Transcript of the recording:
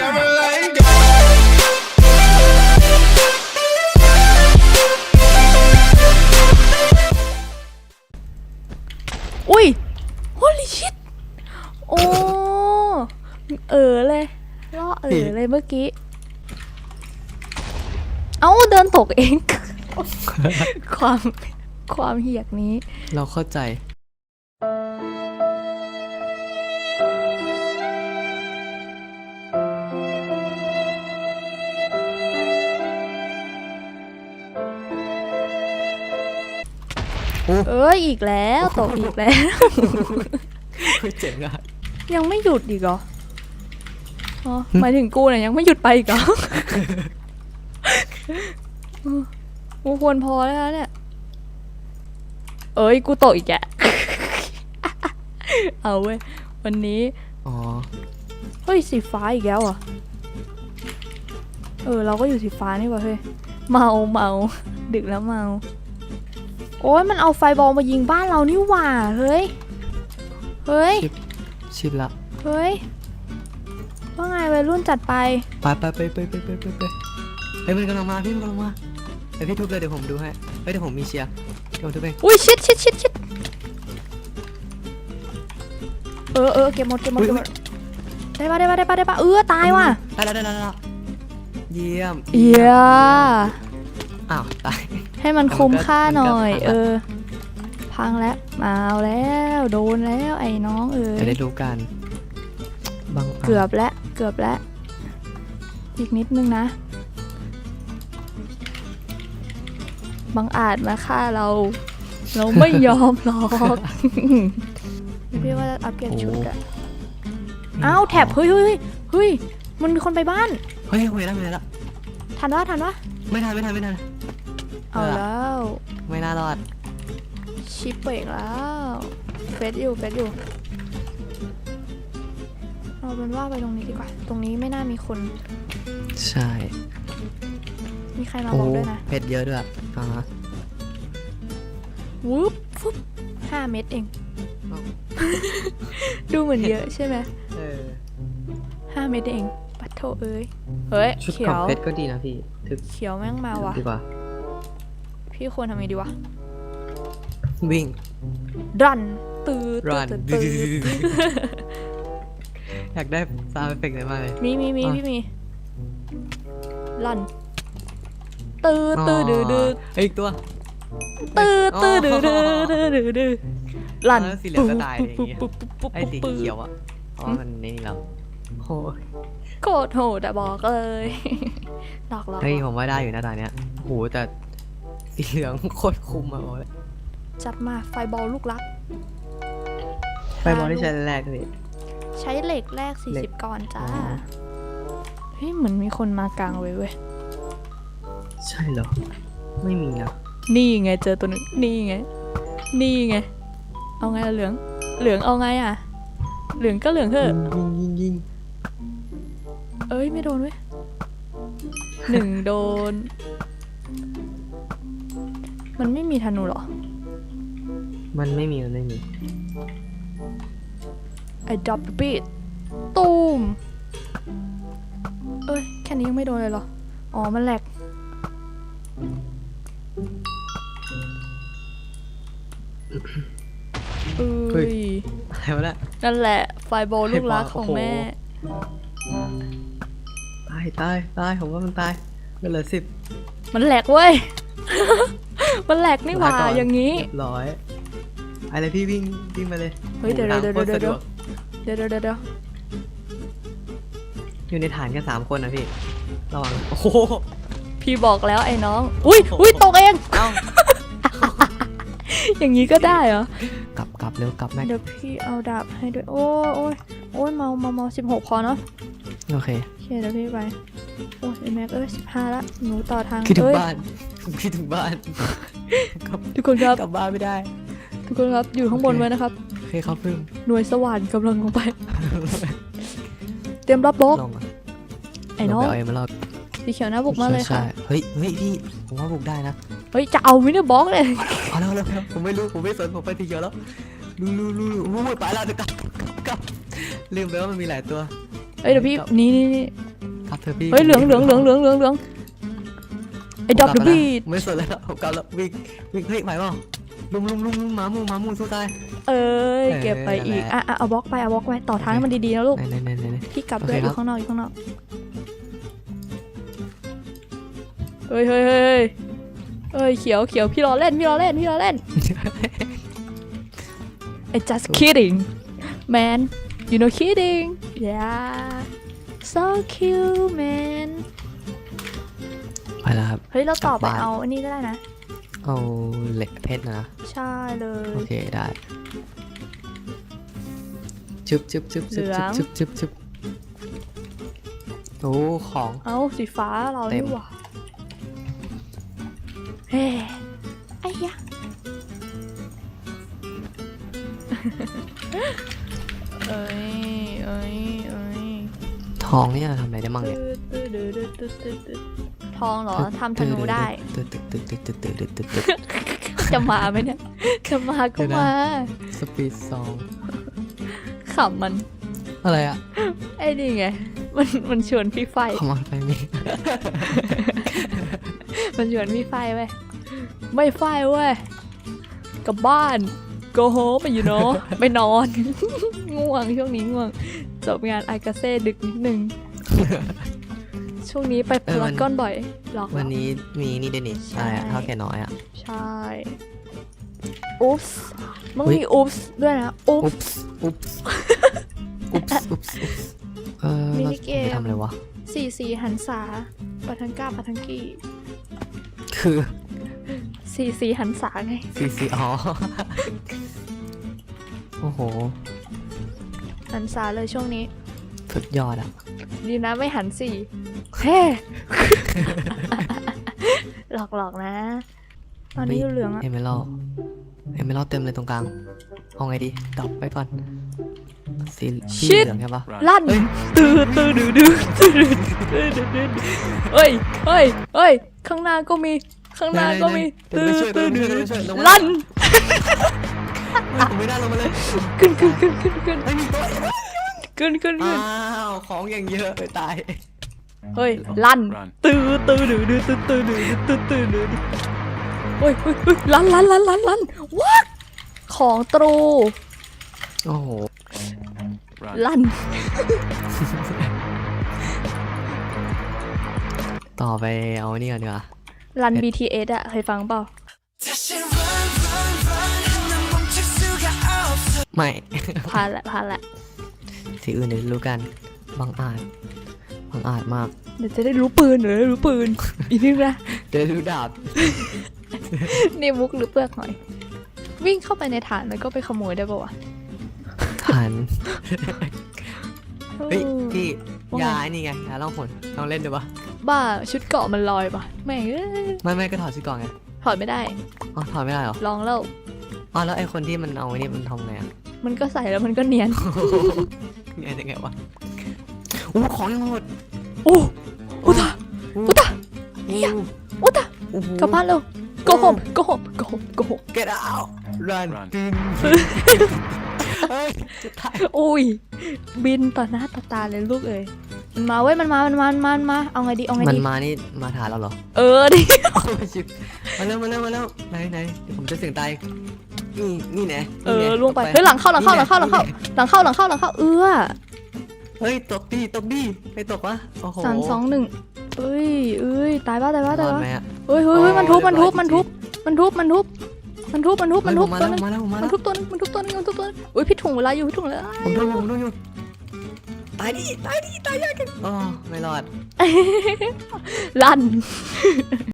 never let go. อุ้ย holy shit โอ้เออเลยล่อเออเลยเมื่อกี้ เอ้าเดินตกเอง ความความเหียกนี้ เราเข้าใจ เอ้ยอีกแล้วตกอีกแล้ว เจ๋งอะยังไม่หยุดอีกเหรออ๋อหมายถึงกูเนี่ยยังไม่หยุดไปอีกเหรอกูควรพอแล้วนะเนี่ย เอ้ยกูตกอีกแกเอาเว้ยวันนี้อ๋อเฮ้ยสีฟ้าอีกแล้วเหรอะเออเราก็อยู่สีฟ้านี่หว่าเฮ้ยเมาเมาดึกแล้วเมา โอ้ยมันเอาไฟบอลมายิงบ้านเรานี่หว่า เฮ้ย เฮ้ย ชิดละ เฮ้ย ว่าไงวัยรุ่นจัดไป ไปไปไปไปไปไปไปไปเฮ้ยมันกำลังมาพี่มันกำลังมาเดี๋ยวพี่ทุบเลยเดี๋ยวผมดูให้เฮ้ยเดี๋ยวผมมีเชียร์เดี๋ยวผมทุบเองอุ้ยชิดชิดชิดชิดเออเออเก็บหมดเก็บหมดเก็บหมดได้ปะได้ปะได้ปะได้ปะเออตายว่ะได้แล้วได้แล้วได้แล้วเยี่ยมเอีย อ้าวตายให้มันคุ้มค่าหน่อยมันก็เออ พังแล้วมาเอาแล้วโดนแล้วไอ้น้องเออจะได้รู้กันบางาจเกือบแล้วเกือบแล้วอีกนิดนึงนะบังอาจมาฆ่าเรา เราไม่ยอมหรอกพี่ว่าจะอัปเกรดชุดอะอ้าวแท็บเฮ้ยเฮ้ยเฮ้ยเฮ้ยมันมีคนไปบ้าน เฮ้ยเฮ้ยได้ไม่ได้ละทันวะทันวะไม่ทันไม่ทันไม่ทัน เอาแล้ว ไม่น่ารอด ชิปเบรกแล้วเฟสอยู่เฟสอยู่เอาเป็นว่าไปตรงนี้ดีกว่า ตรงนี้ไม่น่ามีคน ใช่มีใครมาโอ้บอกด้วยนะเพชรเยอะด้วยอ่าฮะวูบฟุบห้าเม็ดเองเอ้าดูเหมือนเยอะใช่ไหมเออห้าเม็ดเอง ปัดโทเอ้ย เฮ้ย ชุดเขีขยองว เพชรก็ดีนะพี่ ถึกเขียวแม่งมาว่ะ ดีกว่า พี่ควรทำไงดีวะ วิ่ง รันตืด run ตืดตืดตืดอยากได้ซาวด์เอฟเฟกต์ไหนมากเลย มีมีมีอะ พี่มี รันตืดตืดดืดดืดเฮ้ยอีกตัว ตืดตืดดืดดืดดืดดืดดืดรันเออสีเหลืองก็ตายอะไรอย่างเงี้ย ปุ๊บปุ๊บปุ๊บไอ้สีปุ๊บเขียวอะเพราะว่ามันนี่เราโอ้ยโคตรโหดอะบอกเลยหลอกหลอกเฮ้ยผมว่าได้อยู่นะตอนเนี้ยโหแต่ สีเหลืองโคตรคุมอะบอกเลยจัดมาไฟบอลลูกรักไปบอลที่ใช้แรกเลย ใช้เหล็กแรก เหล็ก 40ก่อนจ้าอ๋อเฮ้ยเหมือนมีคนมากลางไว้เว้ย ใช่เหรอ ไม่มีนะนี่ไงเจอตัวหนึงนี่ไง นี่ไง เอาไงล่ะเหลือง เหลืองเอาไงอะ เหลืองก็เหลืองเถอะยิงยิงยิงเอ้ยไม่โดนเว้ยหนึ่งโดน มันไม่มีธนูเหรอ มันไม่มีมันไม่มีไอ้ดับบีดตูมเอ้ย แค่นี้ยังไม่โดนเลยเหรอ อ๋อ มันแหลกเอ้เฮ้ย ย อะไรวะเนี่ยนั่นแหละ ไฟบอลลูกรักของแม่ตายตายตายผมว่ามันตายมันเหลือสิบมันแหลกเว้ย มันแหลกนี่หว่าลก่อย่างนี้ เรียบร้อยอะไรพี่วิ่งวิ่งมาเลยเฮ้ยเดี๋ยวโอ้โหเดี๋ยวทางโคตรเดี๋ยวสะกเดี๋ยวเดี๋ยวเดี๋ยวเดี๋ยวอยู่ในฐานแค่สามคนนะพี่ระวังโอ้โหพี่บอกแล้วไอ้น้อง อุ้ยอุ้ยตกเอง เอ้าอย่างนี้ก็ได้เหรอ กลับกลับเร็วกลับแม็กเดี๋ยวพี่เอาดาบให้ด้วย โอ้ยโอ้ยโอ้ยเมาเมาเมาสิบหกพอเนาะโอเคโอเคเดี๋ยวพี่ไป โอ้ยไอ้แม็กเอ้ยสิบห้าละ หนูต่อทางคิดถึงเอ้ยบ้าน คิดถึงบ้านกลับทุกคนครับ กลับบ้านไม่ได้ ทุกคนครับอยู่ข้างบนโอเคไว้นะครับ โอเคครับพึ่งหน่วยสว่านกำลังลงไป เตรียมรับบล็อกลงอะไอ้น้องลงปเาเอ็มมาลอกสีเขียวหน้าบุกมาเลยค่ะ ใช่เฮ้ยเฮ้ยพี่ผมว่าบุกได้นะเฮ้ยจะเอาวินเนอร์บล็อกเลย เอาแล้วเอาแล้วเอาแล้วผมไม่รู้ผมไม่สนผมไปทีเดียวแล้วรู้รู้รู้รู้โอ้ยไปแล้วเดี๋ยวกลับกลับกลับลืมไปว่ามันมีหลายตัวเอ้ยเดี๋ยวพี่ครับนี่นี่นี่กลับเถอะพี่เฮ้ยเหลืองเหลืองเหลืองเหลืองเหลืองเหลือง ไอ้ดับกลัเบิลไปบีแล้วไม่สนแล้วผมกลับแล้ววิ่งวิ่งเฮ้ยไหวเปล่าลุมลุมลุมลุมหมาหมูหมาหมูสู้ตายเอ้ยเออเก็บไปอีกนั่นแหละอะอะเอาบล็อกไปเอาบล็อกไปต่อท้ายให้มันดีๆนะลูกไหนไหนไหนไหน พี่กลับโอด้วยเคอครับ ยู่ข้างนอกอยู่ข้างนอกเฮ้ยเฮ้ยเฮ้ยเฮ้ยเฮ้ยเขียวเขียวพี่รอเล่นพี่รอเล่นพี่รอเล่น I just kidding man you know kidding yeah so cute man ไป แล้วครับ เฮ้ย เราต่อกลับไปบ้านเอาอันนี้ก็ได้นะ เอาเหล็กเพชรนะ ใช่เลย โอเคได้จุบจุบจุบจุบเหลืองจุบจุบจุบโอ้ของ เอาสีฟ้าเราเต็นี่มหว่าเฮ้ไอ้ยะเอ้ยเอ้ยเอ้ยทองเนี่ยทำอะไรได้มั่งเนี่ย ตึ๊ดตึ๊ดตึ๊ดตึ๊ดตึ๊ดตึ๊ดทองเหรอทำธนูได้ ตึ๊ดตึ๊ดตึ๊ดตึ๊ดตึ๊ดตึ๊ดตึ๊ดตึ๊ดตึ๊ดจะมาไหมเนี่ย จะมาก็เดี๋ยวนะมา สปีดสองขำมัน อะไรอะไอ้นี่ไง มันมันชวนพี่ไฟขโมยไปมีมันชวนพี่ไฟเว้ยไม่ไฟเว้ยกลับบ้าน go home ไปอยู่เนาะไปนอน ง่วงช่วงนี้ง่วง จบงานไอกาเซ่ดึกนิดนึง ช่วงนี้ไปพารากอนบ่อยหรอกเหรอวันนี้มีนี่ด้วยนี่ใช่อะไรอะเท่าแก่น้อยอะใช่อุ๊ปส์มันเฮ้ยมีอุ๊ปส์ด้วยนะอุ๊ปอุ๊ส์ปส์อุ๊ปส์อุ๊ปส์อุ๊ปส์อุ๊ปส์เออมิเรานิเกมไปทำอะไรวะสี่สี่หันษาปะทังก้าปะทังกี้ คือสี่สี่หันษาไงซีซีอ๋อ โอ้โห หันษาเลยช่วงนี้ สุดยอดอะดีนะไม่หันสี่เฮ้ หลอกหลอกๆนะ ตอนนี้อยู่เหลืองอะเอเมลเอเมลเต็มเลยตรงกลางเอาไงดีดรอปไปก่อนสีสีเหลืองใช่ปะลั่นตื้อตื้อดื้อดื้อตื้อดื้อดื้อดื้อเฮ้ยเฮ้ยเฮ้ยข้างหน้าก็มีข้างหน้าก็มีเดี๋ยวตื้อไปช่วยตื้อดื้อเดี๋ยวไปช่วยลงมาลั่นผมไม่ได้ลงมาเลยขึ้นขึ้นขึ้นขึ้นขึ้นไม่มีตัว ขึ้นขึ้นอ้าขึ้นวของอย่างเยอะไปตายเฮ้ยลั่น Run. ตื้อตื้อดื้อดื้อตื้อตื้อดื้อตื้อตื้อดื้อดื้อเฮ้ยเฮ้ยเฮ้ยลั่นลั่นลั่นลั่นลั่นว้าของตรู โอ้โห Run. ลั่น ต่อไปเอานี่ก่อนดีกว่ารัน BTS อะเคยฟังเปล่า ไม่พานละพานละ สีอื่นเดี๋ยวรู้กันบางอาจบางอาจมาก เดี๋ยวจะได้รู้ปืนเดี๋ยวได้รู้ปืน อีกนิดนะ เดี๋ยวรู้ดาบนี่มุกหรือเปลือกหอย วิ่งเข้าไปในฐานแล้วก็ไปขโมยได้ปะวะหันเฮ้ยออพี่ว่าไงยาไอ้นี่ไงยาล่องหนลองเล่นดูปะบ้าชุดเกาะมันลอยปะแม่งเอ้ยไม่ไม่ก็ถอดชุดก่อนไงถอดไม่ได้อ๋อถอดไม่ได้เหรอลองแล้วอ๋อแล้วไอ้คนที่มันเอาไอ้นี่มันทำไงอะ มันก็ใส่แล้วมันก็เนียนไงยังไงวะโอ้ของยังโหดโอ้อุตะอุตะโอ้อุตะโอ้โหกลับบ้านเร็ว go home go home go home go home get out run Run. ดึงเฮ้ยจะตายอุ้ยบินต่อหน้าต่อตาเลยลูกเอ้ยมันมาเว้ยมันมา มันมา มันมามันมาเอาไงดี เอาไงมันดีมานี่มาถ่ายเราเหรอ เออดิโอ้ยชิบมาแล้วมาแล้วมาแล้วไหนไหนเดี๋ยวผมจะเสียงตาย นี่นี่น่เอนี่อน่ล่วงไป ตกเฮ้ยหลังเข้าหลังเข้าหลังเข้าหลังเข้าหลังเข้าหลังเข้าหลังเข้าเอื้อเฮ้ยตกดิตกดิไปตกวะโอ้โหสามสองหนึ่งเอ้ยเอ้ยตายป่ะตายป่ะตายรอดป่ะไหมอะเฮ้ยเฮ้ยเฮ้ยมันทุบมันทุบมันทุบมันทุบมันทุบมันทุบมันทุบมันทุบเฮ้มันทุบตัวนึงผมมาแล้วผมมามัแล้นวทุบตัวนึงมันทุบตัวนึงอุ้ยพี่ถุงเวลาอยู่พี่ถุงเวลาอยู่พี่ถุงแล้วผมดนผมดนอยู่ตายดิตายดิตายยากกันอ๋อไม่รอด ลั่น